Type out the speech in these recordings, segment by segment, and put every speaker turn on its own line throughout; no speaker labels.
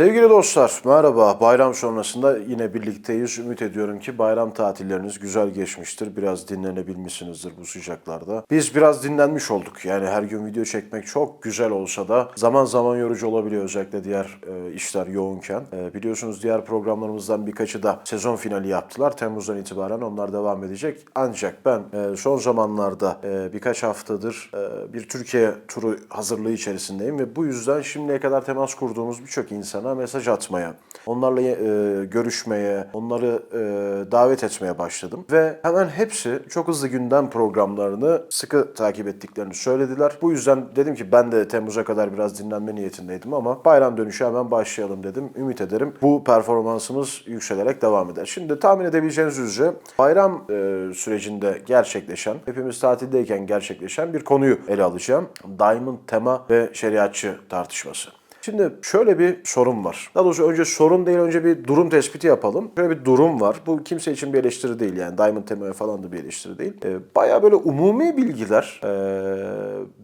Sevgili dostlar, merhaba. Bayram sonrasında yine birlikteyiz. Ümit ediyorum ki bayram tatilleriniz güzel geçmiştir. Biraz dinlenebilmişsinizdir bu sıcaklarda. Biz biraz dinlenmiş olduk. Yani her gün video çekmek çok güzel olsa da zaman zaman yorucu olabiliyor özellikle diğer e, işler yoğunken. E, biliyorsunuz diğer programlarımızdan birkaçı da sezon finali yaptılar. Temmuz'dan itibaren onlar devam edecek. Ancak ben e, son zamanlarda e, birkaç haftadır e, bir Türkiye turu hazırlığı içerisindeyim ve bu yüzden şimdiye kadar temas kurduğumuz birçok insana mesaj atmaya, onlarla e, görüşmeye, onları e, davet etmeye başladım. Ve hemen hepsi çok hızlı gündem programlarını sıkı takip ettiklerini söylediler. Bu yüzden dedim ki ben de Temmuz'a kadar biraz dinlenme niyetindeydim ama bayram dönüşü hemen başlayalım dedim. Ümit ederim bu performansımız yükselerek devam eder. Şimdi tahmin edebileceğiniz üzere bayram e, sürecinde gerçekleşen, hepimiz tatildeyken gerçekleşen bir konuyu ele alacağım. Diamond tema ve şeriatçı tartışması. Şimdi şöyle bir sorun var. Daha doğrusu önce sorun değil, önce bir durum tespiti yapalım. Şöyle bir durum var. Bu kimse için bir eleştiri değil yani. Diamond Temo'ya falan da bir eleştiri değil. Ee, Baya böyle umumi bilgiler ee,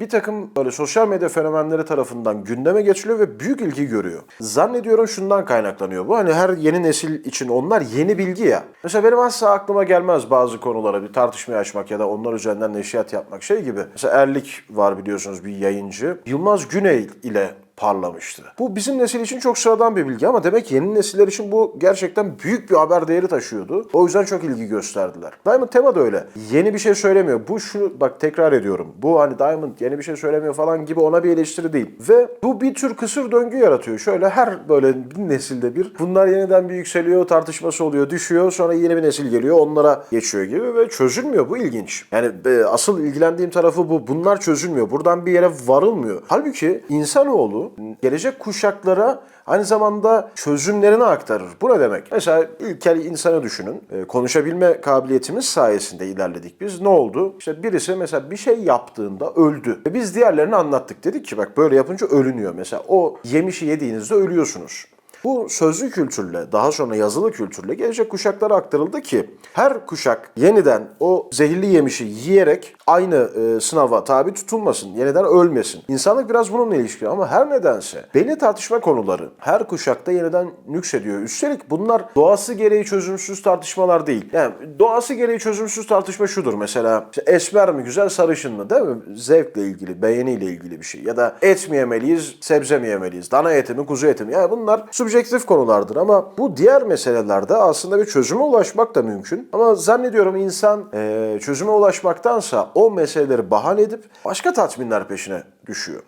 bir takım böyle sosyal medya fenomenleri tarafından gündeme geçiliyor ve büyük ilgi görüyor. Zannediyorum şundan kaynaklanıyor bu. Hani her yeni nesil için onlar yeni bilgi ya. Mesela benim asla aklıma gelmez bazı konulara bir tartışmaya açmak ya da onlar üzerinden neşriyat yapmak şey gibi. Mesela Erlik var biliyorsunuz bir yayıncı. Yılmaz Güney ile parlamıştı. Bu bizim nesil için çok sıradan bir bilgi ama demek yeni nesiller için bu gerçekten büyük bir haber değeri taşıyordu. O yüzden çok ilgi gösterdiler. Diamond tema da öyle. Yeni bir şey söylemiyor. Bu şu bak tekrar ediyorum. Bu hani Diamond yeni bir şey söylemiyor falan gibi ona bir eleştiri değil. Ve bu bir tür kısır döngü yaratıyor. Şöyle her böyle bir nesilde bir bunlar yeniden bir yükseliyor, tartışması oluyor, düşüyor. Sonra yeni bir nesil geliyor, onlara geçiyor gibi ve çözülmüyor. Bu ilginç. Yani e, asıl ilgilendiğim tarafı bu. Bunlar çözülmüyor. Buradan bir yere varılmıyor. Halbuki insanoğlu gelecek kuşaklara aynı zamanda çözümlerini aktarır. Bu ne demek? Mesela ilkel insanı düşünün. E, konuşabilme kabiliyetimiz sayesinde ilerledik biz. Ne oldu? İşte birisi mesela bir şey yaptığında öldü. Ve biz diğerlerini anlattık. Dedik ki bak böyle yapınca ölünüyor. Mesela o yemişi yediğinizde ölüyorsunuz. Bu sözlü kültürle, daha sonra yazılı kültürle gelecek kuşaklara aktarıldı ki her kuşak yeniden o zehirli yemişi yiyerek aynı e, sınava tabi tutulmasın, yeniden ölmesin. İnsanlık biraz bununla ilişkili ama her nedense belli tartışma konuları her kuşakta yeniden nüksediyor. Üstelik bunlar doğası gereği çözümsüz tartışmalar değil. Yani doğası gereği çözümsüz tartışma şudur mesela işte esmer mi güzel sarışın mı değil mi? Zevkle ilgili, beğeniyle ilgili bir şey. Ya da et mi yemeliyiz, sebze mi yemeliyiz, dana eti mi, kuzu eti mi? Yani bunlar subjektif konulardır ama bu diğer meselelerde aslında bir çözüme ulaşmak da mümkün. Ama zannediyorum insan eee, çözüme ulaşmaktansa o meseleleri bahane edip başka tatminler peşine düşüyor.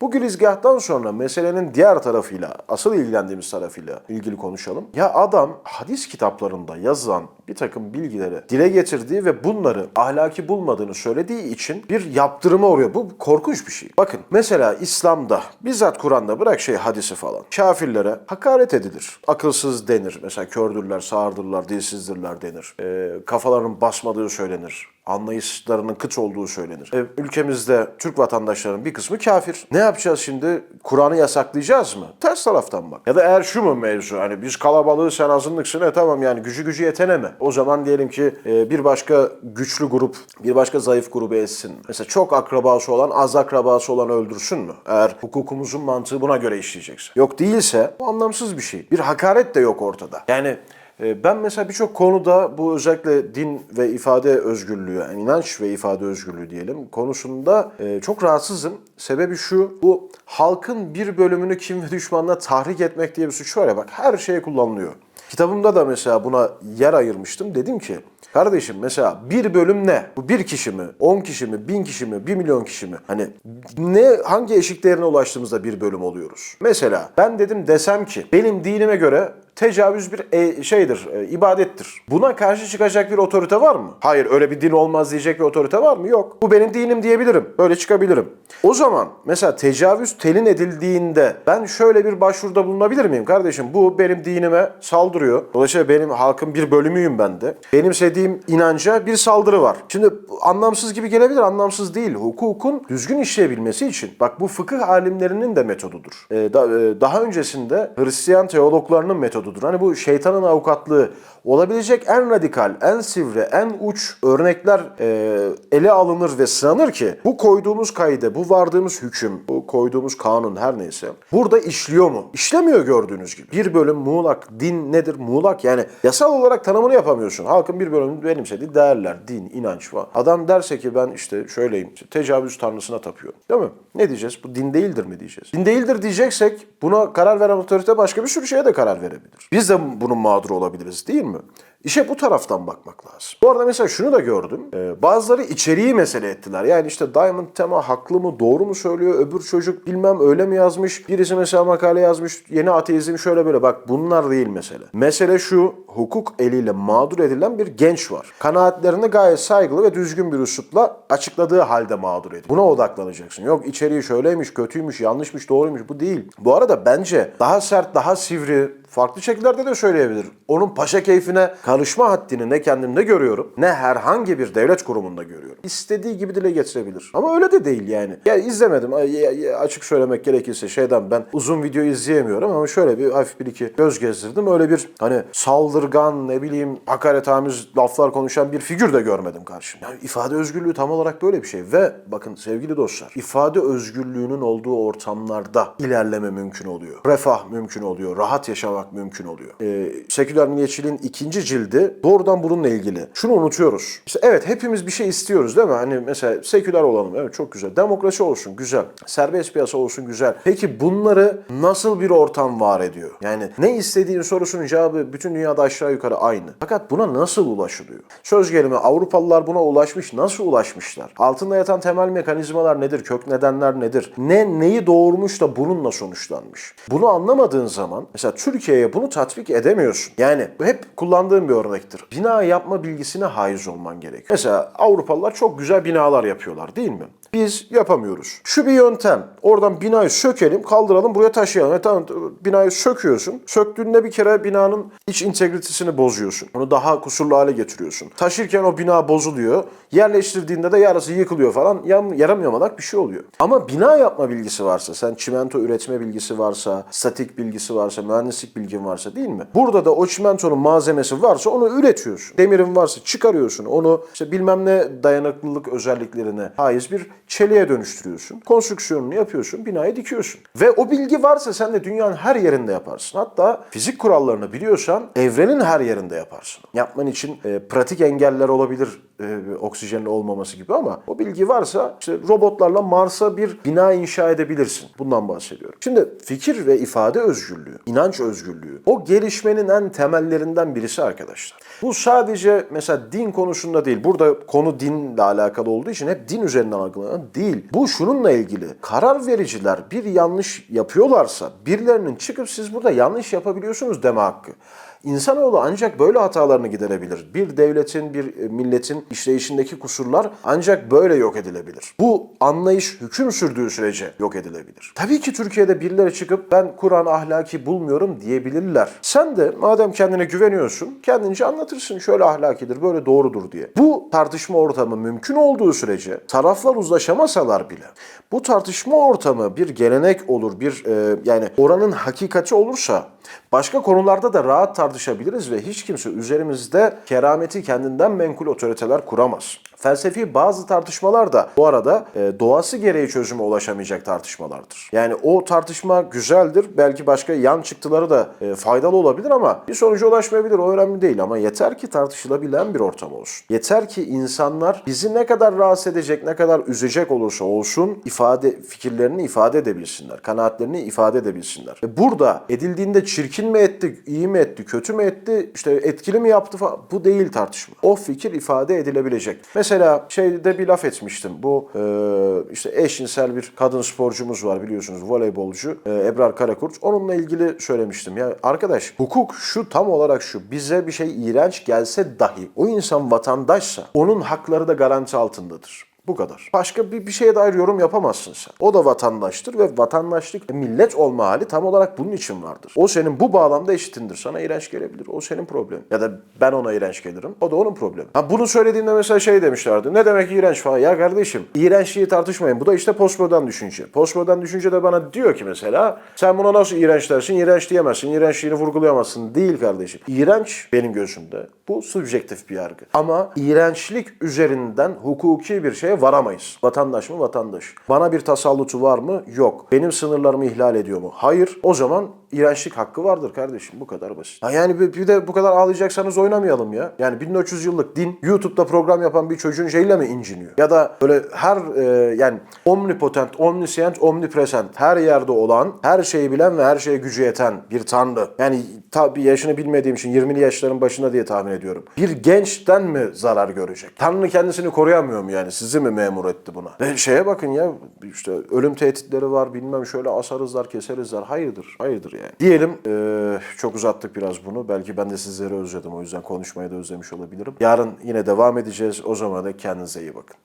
Bu girizgahtan sonra meselenin diğer tarafıyla, asıl ilgilendiğimiz tarafıyla ilgili konuşalım. Ya adam hadis kitaplarında yazılan bir takım bilgileri dile getirdiği ve bunları ahlaki bulmadığını söylediği için bir yaptırıma uğruyor. Bu korkunç bir şey. Bakın mesela İslam'da, bizzat Kur'an'da bırak şey hadisi falan. Kafirlere hakaret edilir. Akılsız denir. Mesela kördürler, sağırdırlar, dilsizdirler denir. Ee, kafalarının basmadığı söylenir anlayışlarının kıt olduğu söylenir. E, ülkemizde Türk vatandaşlarının bir kısmı kafir. Ne yapacağız şimdi? Kur'an'ı yasaklayacağız mı? Ters taraftan bak. Ya da eğer şu mu mevzu? Hani biz kalabalığı sen azınlıksın. E tamam yani gücü gücü yetene mi? O zaman diyelim ki e, bir başka güçlü grup, bir başka zayıf grubu etsin. Mesela çok akrabası olan, az akrabası olan öldürsün mü? Eğer hukukumuzun mantığı buna göre işleyecekse. Yok değilse bu anlamsız bir şey. Bir hakaret de yok ortada. Yani ben mesela birçok konuda bu özellikle din ve ifade özgürlüğü, yani inanç ve ifade özgürlüğü diyelim konusunda e, çok rahatsızım. Sebebi şu, bu halkın bir bölümünü kim ve düşmanına tahrik etmek diye bir suç var ya bak her şeye kullanılıyor. Kitabımda da mesela buna yer ayırmıştım. Dedim ki kardeşim mesela bir bölüm ne? Bu bir kişi mi? On kişi mi? Bin kişi mi? Bir milyon kişi mi? Hani ne hangi eşik değerine ulaştığımızda bir bölüm oluyoruz? Mesela ben dedim desem ki benim dinime göre tecavüz bir e, şeydir, e, ibadettir. Buna karşı çıkacak bir otorite var mı? Hayır öyle bir din olmaz diyecek bir otorite var mı? Yok. Bu benim dinim diyebilirim. Böyle çıkabilirim. O zaman mesela tecavüz telin edildiğinde ben şöyle bir başvuruda bulunabilir miyim? Kardeşim bu benim dinime saldırıyor. Dolayısıyla benim halkın bir bölümüyüm ben de. Benimsediğim inanca bir saldırı var. Şimdi anlamsız gibi gelebilir, anlamsız değil. Hukukun düzgün işleyebilmesi için. Bak bu fıkıh alimlerinin de metodudur. Ee, da- e, daha öncesinde Hristiyan teologlarının metodudur. Hani bu şeytanın avukatlığı olabilecek en radikal, en sivri, en uç örnekler e, ele alınır ve sınanır ki bu koyduğumuz kaydı, bu vardığımız hüküm, bu koyduğumuz kanun her neyse burada işliyor mu? İşlemiyor gördüğünüz gibi. Bir bölüm muğlak, din nedir? Muğlak yani yasal olarak tanımını yapamıyorsun. Halkın bir bölümünü benimsediği değerler, din, inanç falan. Adam derse ki ben işte şöyleyim, işte tecavüz tanrısına tapıyorum. Değil mi? Ne diyeceğiz? Bu din değildir mi diyeceğiz? Din değildir diyeceksek buna karar veren otorite başka bir sürü şeye de karar verebilir. Biz de bunun mağduru olabiliriz değil mi? İşe bu taraftan bakmak lazım. Bu arada mesela şunu da gördüm. Ee, bazıları içeriği mesele ettiler. Yani işte Diamond Tema haklı mı, doğru mu söylüyor, öbür çocuk bilmem öyle mi yazmış, birisi mesela makale yazmış, yeni ateizm şöyle böyle. Bak bunlar değil mesele. Mesele şu, hukuk eliyle mağdur edilen bir genç var. Kanaatlerini gayet saygılı ve düzgün bir üslupla açıkladığı halde mağdur ediyor. Buna odaklanacaksın. Yok içeriği şöyleymiş, kötüymüş, yanlışmış, doğruymuş. Bu değil. Bu arada bence daha sert, daha sivri, farklı şekillerde de söyleyebilir. Onun paşa keyfine karışma haddini ne kendimde görüyorum ne herhangi bir devlet kurumunda görüyorum. İstediği gibi dile getirebilir. Ama öyle de değil yani. Ya izlemedim. Açık söylemek gerekirse şeyden ben uzun video izleyemiyorum ama şöyle bir hafif bir iki göz gezdirdim. Öyle bir hani saldırgan ne bileyim hakaretamiz laflar konuşan bir figür de görmedim karşımda. Yani ifade özgürlüğü tam olarak böyle bir şey ve bakın sevgili dostlar ifade özgürlüğünün olduğu ortamlarda ilerleme mümkün oluyor. Refah mümkün oluyor. Rahat yaşamak mümkün oluyor. Ee, seküler milliyetçiliğin ikinci cildi doğrudan bununla ilgili. Şunu unutuyoruz. İşte evet hepimiz bir şey istiyoruz değil mi? Hani mesela seküler olalım. Evet çok güzel. Demokrasi olsun güzel. Serbest piyasa olsun güzel. Peki bunları nasıl bir ortam var ediyor? Yani ne istediğin sorusunun cevabı bütün dünyada aşağı yukarı aynı. Fakat buna nasıl ulaşılıyor? Söz gelimi Avrupalılar buna ulaşmış. Nasıl ulaşmışlar? Altında yatan temel mekanizmalar nedir? Kök nedenler nedir? Ne neyi doğurmuş da bununla sonuçlanmış? Bunu anlamadığın zaman mesela Türkiye'ye bunu tatbik edemiyorsun. Yani hep kullandığım bir örnektir. Bina yapma bilgisine haiz olman gerekiyor. Mesela Avrupalılar çok güzel binalar yapıyorlar değil mi? Biz yapamıyoruz. Şu bir yöntem. Oradan binayı sökelim, kaldıralım, buraya taşıyalım. E tamam binayı söküyorsun. Söktüğünde bir kere binanın iç integritesini bozuyorsun. Onu daha kusurlu hale getiriyorsun. Taşırken o bina bozuluyor. Yerleştirdiğinde de yarısı yıkılıyor falan. Yam, yarım yamalak bir şey oluyor. Ama bina yapma bilgisi varsa, sen çimento üretme bilgisi varsa, statik bilgisi varsa, mühendislik bilgin varsa değil mi? Burada da o çimentonun malzemesi varsa onu üretiyorsun. Demirin varsa çıkarıyorsun. Onu işte bilmem ne dayanıklılık özelliklerine haiz bir çeliğe dönüştürüyorsun. Konstrüksiyonunu yapıyorsun, binayı dikiyorsun. Ve o bilgi varsa sen de dünyanın her yerinde yaparsın. Hatta fizik kurallarını biliyorsan evrenin her yerinde yaparsın. Yapman için e, pratik engeller olabilir e, oksijenin olmaması gibi ama o bilgi varsa işte robotlarla Mars'a bir bina inşa edebilirsin. Bundan bahsediyorum. Şimdi fikir ve ifade özgürlüğü, inanç özgürlüğü o gelişmenin en temellerinden birisi arkadaşlar. Bu sadece mesela din konusunda değil. Burada konu dinle alakalı olduğu için hep din üzerinden algılanan değil. Bu şununla ilgili. Karar vericiler bir yanlış yapıyorlarsa birilerinin çıkıp siz burada yanlış yapabiliyorsunuz deme hakkı. İnsanoğlu ancak böyle hatalarını giderebilir. Bir devletin, bir e, milletin işleyişindeki kusurlar ancak böyle yok edilebilir. Bu anlayış hüküm sürdüğü sürece yok edilebilir. Tabii ki Türkiye'de birileri çıkıp ben Kur'an ahlaki bulmuyorum diyebilirler. Sen de madem kendine güveniyorsun kendince anlatırsın şöyle ahlakidir, böyle doğrudur diye. Bu tartışma ortamı mümkün olduğu sürece taraflar uzlaşamasalar bile bu tartışma ortamı bir gelenek olur, bir e, yani oranın hakikati olursa başka konularda da rahat tartışabiliriz ve hiç kimse üzerimizde kerameti kendinden menkul otoriteler kuramaz. Felsefi bazı tartışmalar da bu arada e, doğası gereği çözüme ulaşamayacak tartışmalardır. Yani o tartışma güzeldir. Belki başka yan çıktıları da e, faydalı olabilir ama bir sonuca ulaşmayabilir. O önemli değil ama yeter ki tartışılabilen bir ortam olsun. Yeter ki insanlar bizi ne kadar rahatsız edecek, ne kadar üzecek olursa olsun ifade fikirlerini ifade edebilsinler. Kanaatlerini ifade edebilsinler. Ve burada edildiğinde çirkin mi etti, iyi mi etti, kötü mü etti, işte etkili mi yaptı falan bu değil tartışma. O fikir ifade edilebilecek. Mesela şeyde bir laf etmiştim. Bu e, işte eşcinsel bir kadın sporcumuz var biliyorsunuz voleybolcu e, Ebrar Karakurt. Onunla ilgili söylemiştim. Ya arkadaş hukuk şu tam olarak şu. Bize bir şey iğrenç gelse dahi o insan vatandaşsa onun hakları da garanti altındadır. Bu kadar. Başka bir, bir şeye dair yorum yapamazsın sen. O da vatandaştır ve vatandaşlık millet olma hali tam olarak bunun için vardır. O senin bu bağlamda eşitindir. Sana iğrenç gelebilir. O senin problemin. Ya da ben ona iğrenç gelirim. O da onun problemi. Ha bunu söylediğimde mesela şey demişlerdi. Ne demek iğrenç falan. Ya kardeşim iğrençliği tartışmayın. Bu da işte postmodern düşünce. Postmodern düşünce de bana diyor ki mesela sen buna nasıl iğrenç dersin? İğrenç diyemezsin. İğrençliğini vurgulayamazsın. Değil kardeşim. İğrenç benim gözümde. Bu subjektif bir yargı. Ama iğrençlik üzerinden hukuki bir şeye varamayız. Vatandaş mı vatandaş. Bana bir tasallutu var mı? Yok. Benim sınırlarımı ihlal ediyor mu? Hayır. O zaman iğrençlik hakkı vardır kardeşim. Bu kadar basit. Ha yani bir, bir de bu kadar ağlayacaksanız oynamayalım ya. Yani 1400 yıllık din YouTube'da program yapan bir çocuğun şeyle mi inciniyor? Ya da böyle her e, yani omnipotent, omniscient, omnipresent her yerde olan, her şeyi bilen ve her şeye gücü yeten bir tanrı. Yani tabii yaşını bilmediğim için 20'li yaşların başında diye tahmin ediyorum. Bir gençten mi zarar görecek? Tanrı kendisini koruyamıyor mu yani? Sizi mi memur etti buna? Ve şeye bakın ya işte ölüm tehditleri var bilmem şöyle asarızlar keserizler. Hayırdır, hayırdır yani. Diyelim eee, çok uzattık biraz bunu. Belki ben de sizleri özledim o yüzden konuşmayı da özlemiş olabilirim. Yarın yine devam edeceğiz. O zaman da kendinize iyi bakın.